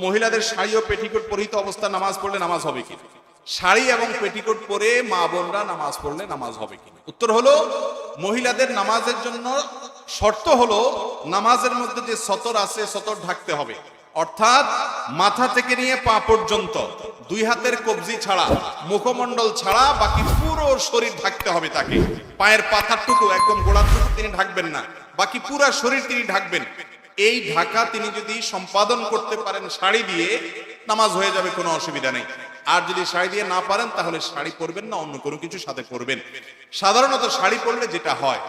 মহিলাদের শাড়ি ও পেটিকোট পরিহিত অবস্থা নামাজ পড়লে নামাজ হবে কি? শাড়ি এবং পেটিকোট পরে মা বোনরা নামাজ পড়লে নামাজ হবে কি? উত্তর হলো, মহিলাদের নামাজের জন্য শর্ত হলো, নামাজের মধ্যে যে সতর আছে সতর ঢাকতে হবে। অর্থাৎ মাথা থেকে নিয়ে পা পর্যন্ত, দুই হাতের কবজি ছাড়া, মুখমণ্ডল ছাড়া, বাকি পুরো শরীর ঢাকতে হবে তাকে। পায়ের পাতারটুকু একদম গোড়ারটুকু তিনি ঢাকবেন না, বাকি পুরা শরীর তিনি ঢাকবেন। এই ঢাকা তিনি যদি সম্পাদন করতে পারেন শাড়ি দিয়ে, নামাজ হয়ে যাবে, কোনো অসুবিধা নেই। আর যদি শাড়ি দিয়ে না পারেন, তাহলে শাড়ি পরবেন না, অন্য কোনো কিছু সাথে পরবেন। সাধারণত শাড়ি পরলে যেটা হয়,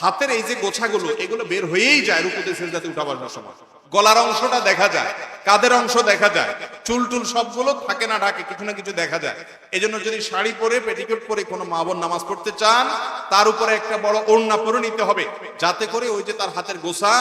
হাতের এই যে গোছাগুলো, এগুলো বের হয়েই যায় রুকুতে সেজদাতে উঠা বসার সময়। গলার অংশটা দেখা যায়, কাদের অংশ দেখা যায়, চুল টুল সবগুলো থাকে না ঢাকে, কিছু না কিছু দেখা যায়। এজন্য যদি শাড়ি পরে, পেটিকোট পরে কোনো মা বোন নামাজ পড়তে চান তার উপরে একটা বড় ওড়না পরে নিতে হবে, যাতে করে ওই যে তার হাতের গোসা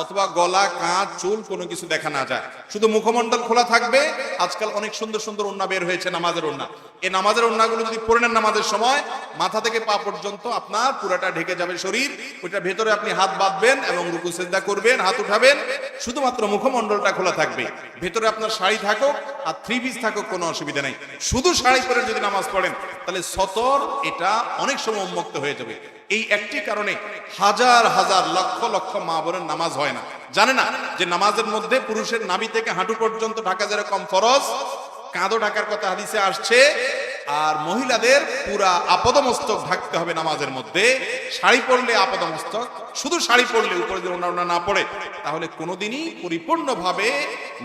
অথবা গলা, কাঁধ, চুল কোনো কিছু দেখা না যায়। শুধু মুখমণ্ডল খোলা থাকবে, আজকাল অনেক সুন্দর সুন্দর ওড়না বের হয়েছে নামাজের ওড়না। এই নামাজের ওড়নাগুলো যদি পরে নেন নামাজের সময়, মাথা থেকে পা পর্যন্ত আপনার পুরাটা ঢেকে যাবে শরীর, ওইটার ভেতরে আপনি হাত বাঁধবেন এবং রুকু, সেজদা করবেন, হাত উঠাবেন, শুধুমাত্র মুখমণ্ডলটা খোলা থাকবে। ভেতরে আপনার শাড়ি থাকুক আর থ্রি পিস থাকুক, কোনো অসুবিধা নেই। শুধু শাড়ি পরে যদি নামাজ পড়েন তাহলে সতর এটা অনেক সময় উন্মুক্ত হয়ে যাবে। এই একটি কারণে হাজার হাজার লক্ষ লক্ষ মা বোনের নামাজ হয় না। জানে না যে নামাজের মধ্যে পুরুষের নাভি থেকে হাঁটু পর্যন্ত ঢাকা যেরকম ফরজ, কাঁদো ঢাকার কথা হাদিসে আসছে, আর মহিলাদের পুরা আপদমস্তক ঢাকতে হবে নামাজের মধ্যে। শাড়ি পরলে আপদমস্তক, শুধু শাড়ি পরলে উপরে যদি ওনা না পড়ে, তাহলে কোনোদিনই পরিপূর্ণভাবে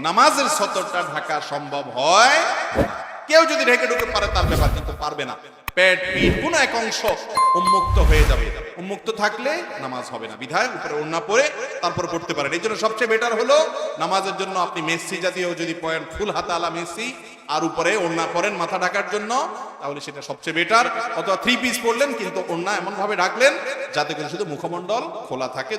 নামাজের সতরটা ঢাকা সম্ভব হয় কেউ যদি ঢেকে ঢুকে পারে, তার ব্যাপার কিন্তু পারবে না। পেট, পিঠ, কোনো এক অংশ উন্মুক্ত হয়ে যাবে। উন্মুক্ত থাকলে নামাজ হবে না। বিধায় উপরে ওড়না পরে তারপর পড়তে পারেন। এই জন্য সবচেয়ে বেটার হলো নামাজের জন্য আপনি মেসি জাতীয় যদি পয়েন ফুল হাতা আলা মেসি, আর উপরে ওড়না পরেন, মাথা ঢাকার জন্য, তাহলে সেটা সবচেয়ে বেটার অথবা থ্রি পিস পরলেন কিন্তু ওড়না এমন ভাবে ঢাকলেন, যাতে করে শুধু মুখমণ্ডল খোলা থাকে।